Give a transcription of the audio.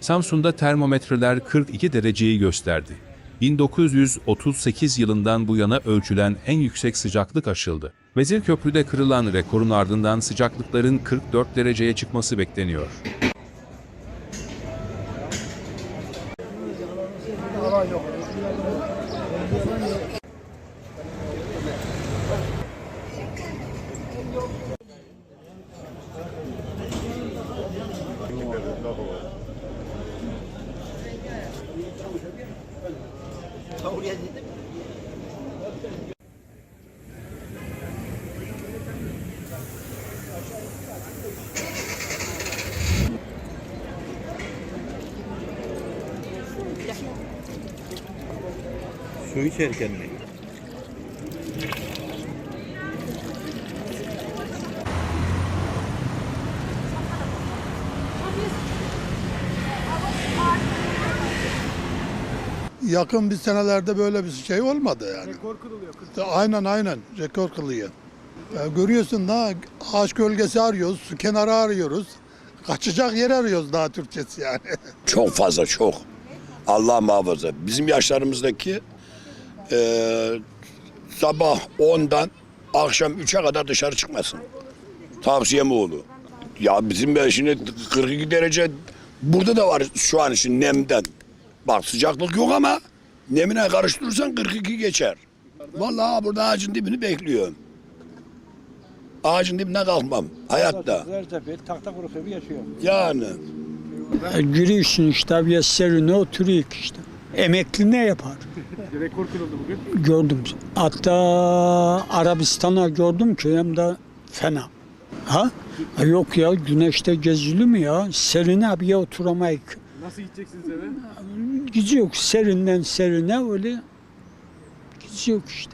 Samsun'da termometreler 42 dereceyi gösterdi. 1938 yılından bu yana ölçülen en yüksek sıcaklık aşıldı. Vezirköprü'de kırılan rekorun ardından sıcaklıkların 44 dereceye çıkması bekleniyor. Su içerken mi? Yakın bir senelerde böyle bir şey olmadı yani. Rekor kırılıyor. Aynen aynen rekor kılıyor. Ya görüyorsun da ağaç gölgesi arıyoruz, su kenarı arıyoruz. Kaçacak yer arıyoruz daha Türkçesi yani. Çok fazla çok. Allah muhafaza. Bizim yaşlarımızdaki eee, sabah 10'dan akşam 3'e kadar dışarı çıkmasın. Tavsiyem oğlu. Ya bizim şimdi 42 derece burada da var şu an için nemden. Bak sıcaklık yok ama nemine karıştırırsan 42 geçer. Vallahi burada ağacın dibini bekliyorum. Ağacın dibine kalkmam. Hayatta. Tahta kuru gibi yaşıyor. Yani. Giriyorsun işte bir serine oturuyor işte. Emekli ne yapar? Rekor kırıldı bugün. Gördüm. Hatta Arabistan'a gördüm ki hem de fena. Ha? Ha, Yok ya güneşte gezilir mi ya? Serine bir oturamayız. Nasıl gideceksiniz eve? Gidiyor serinden serine öyle gidiyor işte.